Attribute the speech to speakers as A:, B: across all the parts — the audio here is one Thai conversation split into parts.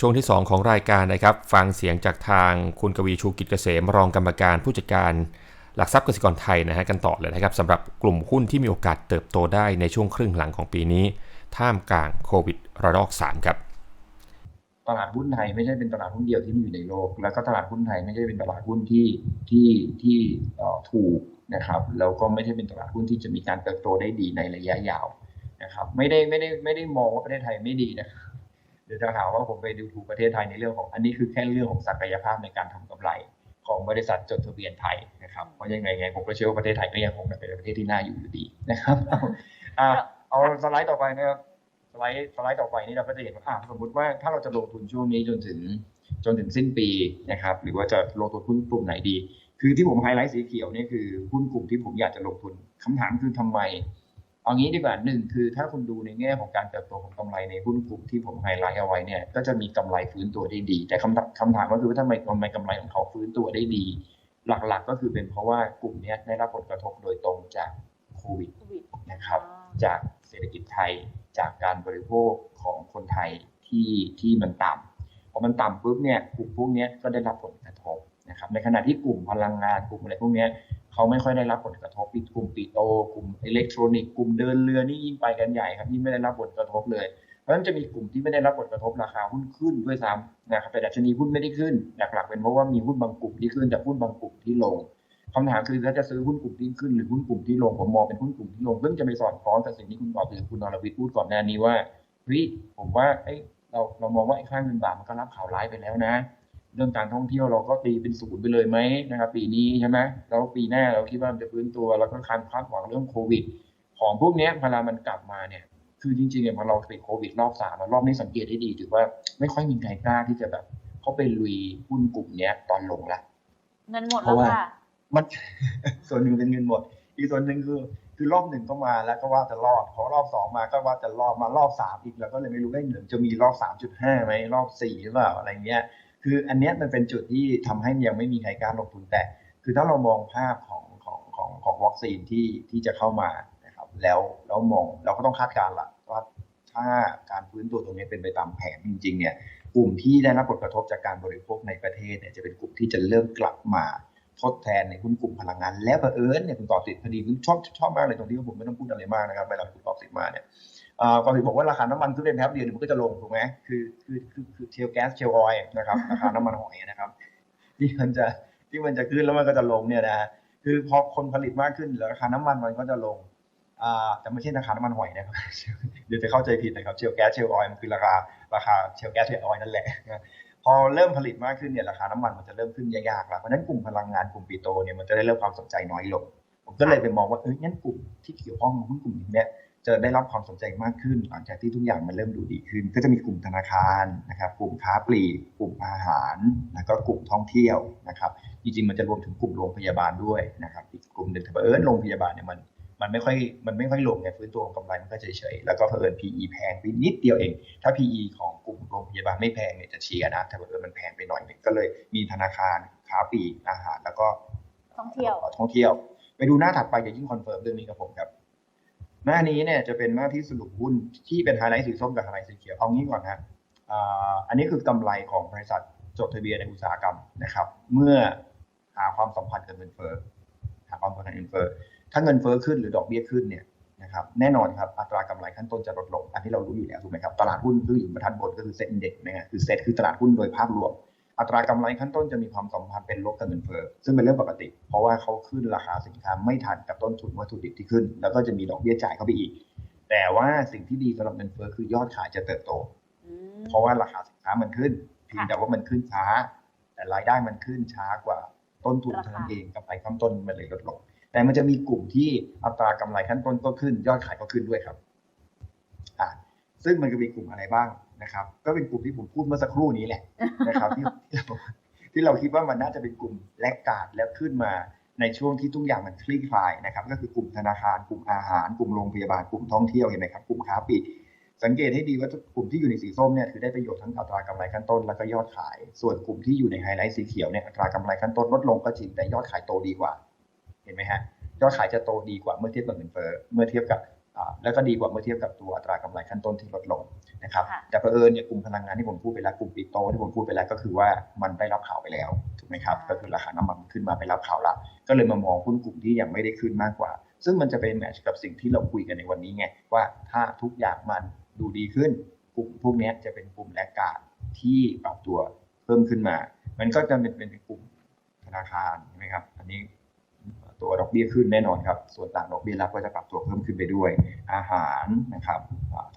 A: ช่วงที่ 2 ของรายการนะครับ ฟังเสียงจากทางคุณกวีชูกิจเกษมรองกรรมการผู้จัดการหลักทรัพย์กสิกรไทยนะฮะกันต่อเลยนะครับสำหรับกลุ่มหุ้นที่มีโอกาสเติบโตได้ในช่วงครึ่งหลังของปีนี้ ท่ามกลางโควิดระลอก 3 ครับ
B: ตลาดหุ้นไทยไม่ใช่เป็นตลาดหุ้นเดียวที่มีอยู่ในโลก แล้วก็ตลาดหุ้นไทยไม่ใช่เป็นตลาดหุ้นที่ที่ที่ถูกนะครับแล้วก็ไม่ใช่เป็นตลาดหุ้นที่จะมีการเติบโตได้ดีในระยะยาวนะครับไม่ได้ไม่ได้ไม่ได้มองว่าประเทศไทยไม่ดีนะครับ เดี๋ยวจะหาว่าผมไปดูถูกประเทศไทยในเรื่องของ อันนี้คือแค่เรื่องของศักยภาพในการทำกำไรของบริษัทจดทะเบียนไทยนะครับเพราะยังไงไงผมก็เชื่อว่าประเทศไทยก็ยังคงเป็นประเทศที่น่าอยู่อยู่ดีนะครับเอาเอาสไลด์ต่อไปนะครับสไลด์สไลด์ต่อไปนี่เราก็จะเห็นว่าสมมติว่าถ้าเราจะลงทุนช่วงนี้จนถึงจนถึงสิ้นปีนะครับ หรือว่าจะลงทุนหุ้นกลุ่มไหนดี คือที่ผมไฮไลท์สีเขียวนี่คือหุ้นกลุ่มที่ผมอยากจะลงทุนคำถามคือทำไม เอางี้ดีกว่าหนึ่งคือถ้าคุณดูในแง่ของการเติบโตของกำไรในหุ้นกลุ่มที่ผมไฮไลท์เอาไว้เนี่ยก็จะมีกำไรฟื้นตัวได้ดี แต่คำคำถามก็คือว่าทำไมทำไมกำไรของเขาฟื้นตัวได้ดี หลักๆ ก็คือเป็นเพราะว่ากลุ่มนี้ได้รับผลกระทบโดยตรงจากโควิดนะครับ จากเศรษฐกิจไทยจากการบริโภคของคนไทยที่ที่มันต่ำพอมันต่ำปุ๊บเนี่ยกลุ่มพวกนี้ก็ได้รับผลกระทบนะครับในขณะที่กลุ่มพลังงานกลุ่มอะไรพวกนี้ เขาไม่ค่อยได้รับผลกระทบปิดกลุ่มปิโตกลุ่มอิเล็กทรอนิกส์กลุ่มเดินเรือนี่ยิ่งไปกันใหญ่ครับยิ่งไม่ได้รับผลกระทบเลยเพราะฉะนั้นจะมีกลุ่มที่ไม่ได้รับผลกระทบราคาหุ้นขึ้นด้วยซ้ำนะครับแต่ดัชนีหุ้นไม่ได้ขึ้นหลักๆเป็นเพราะว่ามีหุ้นบางกลุ่มที่ขึ้นแต่หุ้นบางกลุ่มที่ลงคำถามคือถ้าจะซื้อหุ้นกลุ่มที่ขึ้นหรือหุ้นกลุ่มที่ลงผมมองเป็นหุ้นกลุ่มที่ลงเพิ่งจะไปสอดคล้องกับสิ่งที่คุณบอกคือคุณนรวิทย์พูดก่อนหน้านี้ว่าเฮ้ยผมว่าเอ้เราเรามองว่าไอ้ข้างเงินบาทมันก็รับข่าวร้ายไปแล้วนะ เรื่องการท่องเที่ยวเราก็ตีเป็นศูนย์ไปเลยไหมนะครับ ปีนี้ใช่ไหมแล้วปีหน้าเราคิดว่ามันจะฟื้นตัวแล้วก็คาดคาดหวังเรื่องโควิด ของพวกนี้เวลามันกลับมาเนี่ย คือจริงๆเนี่ยพอเราติดโควิดรอบสามรอบนี้สังเกตได้ดีถือว่าไม่ค่อยมีใครกล้าที่จะแบบเขาไปลุยหุ้นกลุ่มเนี้ยตอนลงละ
C: เงินหมดแล้วค่ะ
B: มันส่วนหนึ่งเป็นเงินหมด อีกส่วนหนึ่งคือคือรอบหนึ่งก็มาแล้วก็ว่าจะรอดพอรอบสองมาก็ว่าจะรอดมารอบสามอีกแล้วก็เลยไม่รู้ว่าเหมือนจะมีรอบสามจุดห้าไหมรอบสี่หรือเปล่าอะไรเงี้ย คืออันนี้มันเป็นจุดที่ทำให้ยังไม่มีใครกล้าลงทุนแต่ คือถ้าเรามองภาพของของของของวัคซีนที่ที่จะเข้ามานะครับแล้วแล้วมองเราก็ต้องคาดการณ์ละว่าถ้าการฟื้นตัวตรงนี้เป็นไปตามแผนจริงๆเนี่ยกลุ่มที่ได้รับผลกระทบจากการบริโภคในประเทศเนี่ยจะเป็นกลุ่มที่จะเริ่มกลับมาทดแทนในหุ้นกลุ่มพลังงาน แล้วเอิญเนี่ยคุณต่อติดพอดีชอบชอบมากเลยตรงที่ผมไม่ต้องพูดอะไรมากนะครับเวลาคุณต่อติดมาเนี่ย ก่อนที่บอกว่าราคาน้ำมันขึ้นเป็นแป๊บเดียวมันก็จะลงถูกไหมคือคือคือคือเชลแก๊สเชลออยนะครับราคาน้ำมันหอยนะครับที่มันจะที่มันจะขึ้นแล้วมันก็จะลงเนี่ยนะคือพอคนผลิตมากขึ้นราคาน้ำมันมันก็จะลงอ่าแต่ไม่ใช่ราคาน้ำมันหอยนะครับเดี๋ยวจะเข้าใจผิดนะครับเชลแก๊สเชลออยมันคือราคาราคาเชลแก๊สเชลออยนั่นแหละพอเริ่มผลิตมากขึ้นเนี่ยราคาน้ำมันมันจะเริ่มขึ้นยากๆแล้วเพราะนั้นกลุ่มพลังงานกลุ่มปิโตเนี่ยมันจะได้เริ่มความสนใจน้อยลงผมก็เลยไปมองว่าเอองั้นกลุ่มที่เกี่ยวข้องกับหุ้นกลุ่มนี้เนี่ย จะได้รับความสนใจมากขึ้น หลังจากที่ทุกอย่างมันเริ่มดูดีขึ้น ก็จะมีกลุ่มธนาคารนะครับ กลุ่มค้าปลีก กลุ่มอาหาร แล้วก็กลุ่มท่องเที่ยวนะครับ จริงๆ มันจะรวมถึงกลุ่มโรงพยาบาลด้วยนะครับ อีกกลุ่มหนึ่งแต่เอิญโรงพยาบาลเนี่ยมันมันไม่ค่อยมันไม่ค่อยลงไงฟื้นตัวของกำไรมันก็เฉยๆ แล้วก็เผอิญ PE แพงไปนิดเดียวเอง ถ้า PE ของกลุ่มโรงพยาบาลไม่แพงเนี่ยจะเชียร์นะ แต่เผอิญมันแพงไปหน่อยนึงก็เลยมีธนาคารค้าปลีกอาหาร แล้วก็
C: ท่องเที่ยว
B: ท่องเที่ยว ไปดูหน้าถัดไปจะยิ่งคอนเฟิร์มเรื่องนี้กับผมครับ หน้านี้เนี่ยจะเป็นหน้าที่สรุปหุ้นที่เป็นไฮไลท์สีส้มกับไฮไลท์สีเขียวเอางี้ก่อนนะอันนี้คือกำไรของบริษัทจดทะเบียนในอุตสาหกรรมนะครับ เมื่อหาความสัมพันธ์กับเงินเฟ้อหาความสัมพันธ์กับเงินเฟ้อถ้าเงินเฟ้อขึ้นหรือดอกเบี้ยขึ้นเนี่ยนะครับแน่นอนครับอัตรากำไรขั้นต้นจะลดลง อันที่เรารู้อยู่แล้วถูกไหมครับตลาดหุ้นคืออยู่บรรทัดบนก็คือเซ็ตอินเด็กซ์นะฮะคือเซ็ตคือตลาดหุ้นโดยภาพรวม อัตรากำไรขั้นต้นจะมีความสัมพันธ์เป็นลบกับเงินเฟ้อซึ่งเป็นเรื่องปกติ เพราะว่าเขาขึ้นราคาสินค้าไม่ทันกับต้นทุนวัตถุดิบที่ขึ้น แล้วก็จะมีดอกเบี้ยจ่ายเข้าไปอีก แต่ว่าสิ่งที่ดีสำหรับเงินเฟ้อคือยอดขายจะเติบโต เพราะว่าราคาสินค้ามันขึ้นเพียงแต่ว่ามันขึ้นช้า แต่รายได้มันขึ้นช้ากว่าต้นทุนเท่านั้นเองกำไรขั้นต้นมันเลยลดลง แต่มันจะมีกลุ่มที่อัตรากำไรขั้นต้นก็ขึ้น ยอดขายก็ขึ้นด้วยครับอ่าซึ่งมันก็มีกลุ่มอะไรบ้าง นะครับ ก็เป็นกลุ่มที่ผมพูดเมื่อสักครู่นี้แหละนะครับที่ที่เราคิดว่ามันน่าจะเป็นกลุ่มแลกกาดแล้วขึ้นมาในช่วงที่ทุกอย่างมันคลี่คลายนะครับ ก็คือกลุ่มธนาคารกลุ่มอาหาร กลุ่มโรงพยาบาลกลุ่มท่องเที่ยวเห็นไหมครับกลุ่มค้าปลีกสังเกตให้ดีว่ากลุ่มที่อยู่ในสีส้มเนี่ยคือได้ประโยชน์ทั้งอัตรากำไรขั้นต้นแล้วก็ยอดขาย ส่วนกลุ่มที่อยู่ในไฮไลท์สีเขียวเนี่ยอัตรากำไรขั้นต้นลดลงก็จริงแต่ยอดขายโตดีกว่า เห็นไหมฮะยอดขายจะโตดีกว่าเมื่อเทียบกับเงินเฟ้อเมื่อเทียบกับอ่า แล้วก็ดีกว่าเมื่อเทียบกับตัวอัตรากำไรขั้นต้นที่ลดลงนะครับ
C: ค่ะ
B: แต่เผอิญเนี่ยกลุ่มพลังงานที่ผมพูดไปแล้วกลุ่มปิโตที่ผมพูดไปแล้วก็คือว่ามันได้รับข่าวไปแล้วถูกไหมครับ ก็คือราคาน้ำมันขึ้นมาไปรับข่าวละ ก็เลยมามองหุ้นกลุ่มที่ยังไม่ได้ขึ้นมากกว่า ซึ่งมันจะเป็นแมทช์กับสิ่งที่เราคุยกันในวันนี้ไงว่าถ้าทุกอย่างมันดูดีขึ้น กลุ่มพวกเนี้ยจะเป็นกลุ่มแลกการดที่ปรับตัวเพิ่มขึ้นมา มันก็จะเป็นเป็นกลุ่มธนาคารใช่ไหมครับ อันนี้ ตัวดอกเบี้ยขึ้นแน่นอนครับส่วนต่างดอกเบี้ยรับก็จะปรับตัวเพิ่มขึ้นไปด้วย อาหารนะครับ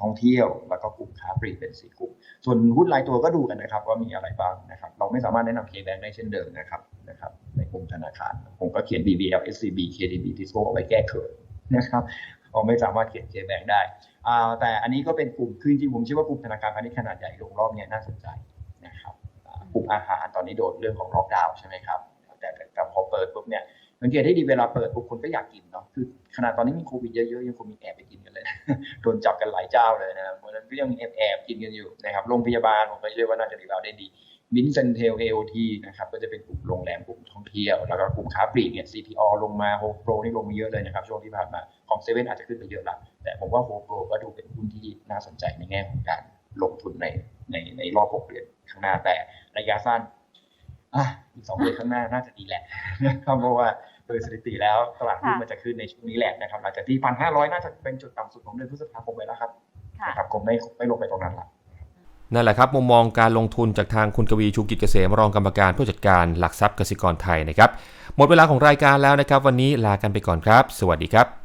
B: ท่องเที่ยวแล้วก็กลุ่มค้าปลีกเป็นสี่กลุ่ม ส่วนหุ้นรายตัวก็ดูกันนะครับ ว่ามีอะไรบ้างนะครับเราไม่สามารถแนะนำ K-Bank ได้เช่นเดิมนะครับนะครับในกลุ่มธนาคาร ผมก็เขียน BBL SCB KDB Tisco เอาไว้แก้เขินนะครับเราไม่สามารถเขียน K-Bank ได้อ่าแต่อันนี้ก็เป็นกลุ่มคือจริงผมเชื่อว่ากลุ่มธนาคารพาณิชย์ขนาดใหญ่ลงรอบนี้น่าสนใจนะครับกลุ่มอาหารตอนนี้โดนเรื่องของล็อกดาวน์ใช่ไหมครับแต่แต่แต่พอเปิดปุ๊บเนี่ย สังเกตให้ดีเวลาเปิดปุ๊บคนก็อยากกินเนาะคือขนาดตอนนี้มีโควิดเยอะๆยังคนมีแอบไปกินกันเลยโดนจับกันหลายเจ้าเลยนะครับเพราะฉะนั้นก็ยังแอบแอบๆกินกันอยู่นะครับโรงพยาบาลผมก็เชื่อว่าน่าจะรีบาวได้ดีมินเซนเทล AOT นะครับก็จะเป็นกลุ่มโรงแรมกลุ่มท่องเที่ยว แล้วก็กลุ่มค้าปลีกเนี่ย CPO ลงมาโฮโปรนี่ลงมาเยอะเลยนะครับ ช่วงที่ผ่านมาของเซเว่นอาจจะขึ้นไปเยอะละแต่ผมว่าโฮโปรก็ดูเป็นหุ้นที่น่าสนใจในแง่ของการลงทุนในในในรอบหกเดือนข้างหน้าแต่ระยะสั้น อะอีกสองเดือนข้างหน้าน่าจะดีแหละนะครับเพราะว่าโดยสถิติแล้วตลาดหุ้น
C: ค่ะ
B: มันจะขึ้นในช่วงนี้แหละนะครับหลังจากที่พันห้าร้อยน่าจะเป็นจุดต่ำสุดของเดือนพฤษภาคมไปแล้วครับ
C: ค่ะ
B: นะครับคงไม่ไม่ลงไปตรงนั้นละ
A: นั่นแหละครับมุมมองการลงทุนจากทางคุณกวีชูกิจเกษมรองกรรมการผู้จัดการหลักทรัพย์กสิกรไทยนะครับ หมดเวลาของรายการแล้วนะครับ วันนี้ลากันไปก่อนครับ สวัสดีครับ